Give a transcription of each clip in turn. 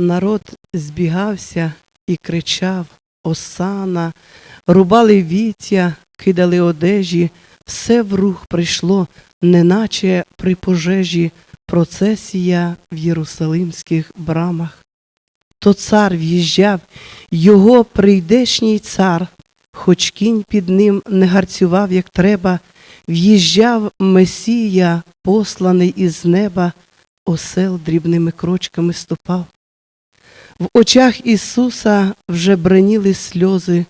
Народ збігався і кричав Осана, рубали віття, кидали одежі, все в рух прийшло, неначе при пожежі процесія в єрусалимських брамах. То цар в'їжджав, його прийдешній цар, хоч кінь під ним не гарцював, як треба, в'їжджав Месія, посланий із неба, осел дрібними крочками ступав. В очах Ісуса вже бреніли сльози,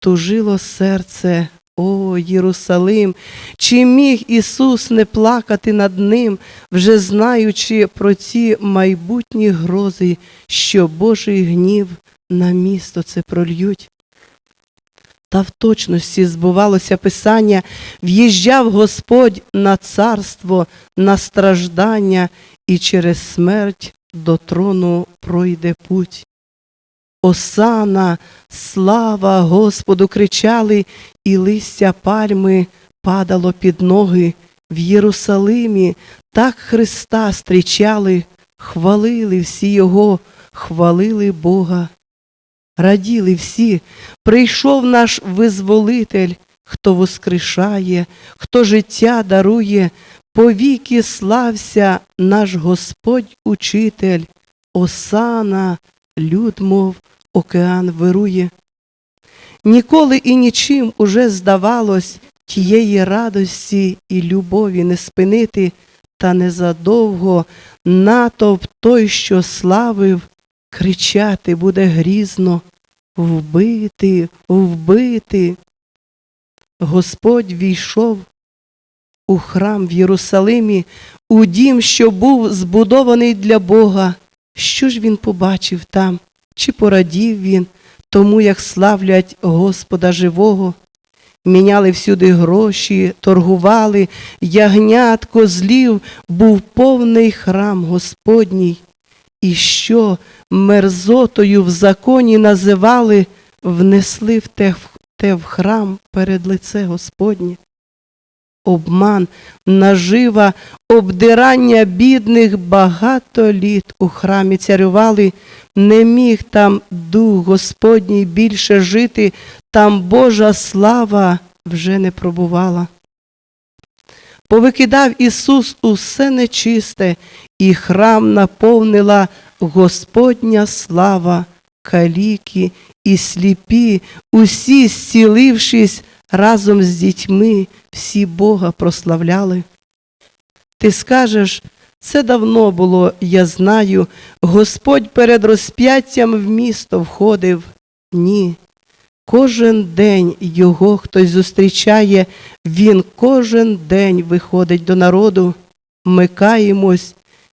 тужило серце, о Єрусалим, чи міг Ісус не плакати над ним, вже знаючи про ці майбутні грози, що Божий гнів на місто це прольють. Та в точності збувалося Писання, в'їжджав Господь на царство, на страждання і через смерть до трону пройде путь. Осана, слава Господу! кричали, і листя пальми падало під ноги. В Єрусалимі так Христа зустрічали, хвалили всі Його, хвалили Бога. Раділи всі, прийшов наш визволитель, хто воскрешає, хто життя дарує, повіки слався наш Господь Учитель, Осана, люд, мов океан вирує. Ніколи і нічим уже здавалось тієї радості і любові не спинити, та незадовго натовп той, що славив, кричати буде грізно, вбити, вбити. Господь війшов у храм в Єрусалимі, у дім, що був збудований для Бога. Що ж він побачив там? Чи порадів він тому, як славлять Господа живого? Міняли всюди гроші, торгували, ягнят, козлів, був повний храм Господній. І що мерзотою в законі називали, внесли в те, в храм перед лице Господнє. Обман, нажива, обдирання бідних багато літ у храмі царювали, не міг там дух Господній більше жити, там Божа слава вже не пробувала. Повикидав Ісус усе нечисте, і храм наповнила Господня слава, каліки і сліпі, усі зцілившись разом з дітьми, всі Бога прославляли. Ти скажеш, це давно було, я знаю, Господь перед розп'яттям в місто входив. Ні. Кожен день його хтось зустрічає, він кожен день виходить до народу, ми каємось,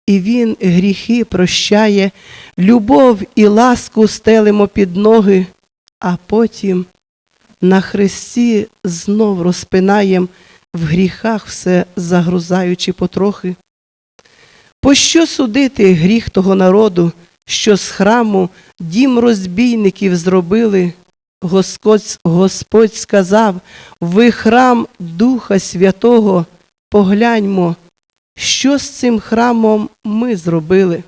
і він гріхи прощає, любов і ласку стелимо під ноги, а потім на хресті знов розпинаєм, в гріхах все загрузаючи потрохи. Пощо судити гріх того народу, що з храму дім розбійників зробили? Господь, Господь сказав, ви храм Духа Святого, погляньмо, що з цим храмом ми зробили?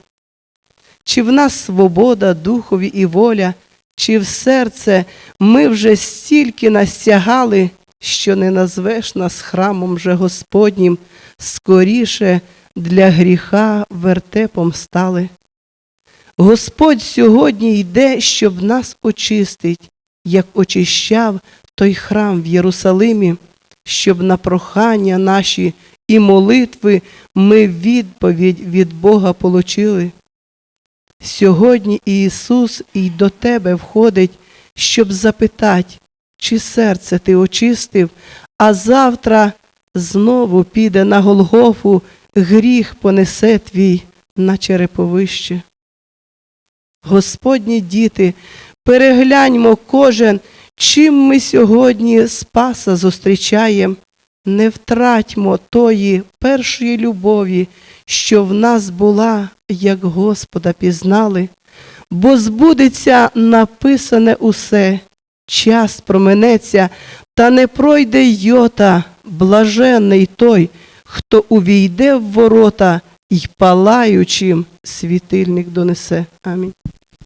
Чи в нас свобода, духові і воля, чи в серце ми вже стільки настягали, що не назвеш нас храмом же Господнім, скоріше для гріха вертепом стали. Господь сьогодні йде, щоб нас очистить, як очищав той храм в Єрусалимі, щоб на прохання наші і молитви ми відповідь від Бога получили. Сьогодні Ісус і до тебе входить, щоб запитати, чи серце ти очистив, а завтра знову піде на Голгофу, гріх понесе твій на череповище. Господні діти, перегляньмо кожен, чим ми сьогодні Спаса зустрічаємо, не втратьмо тої першої любові, що в нас була, як Господа пізнали, бо збудеться написане усе, час променеться, та не пройде йота, блаженний той, хто увійде в ворота, й палаючим світильник донесе. Амінь.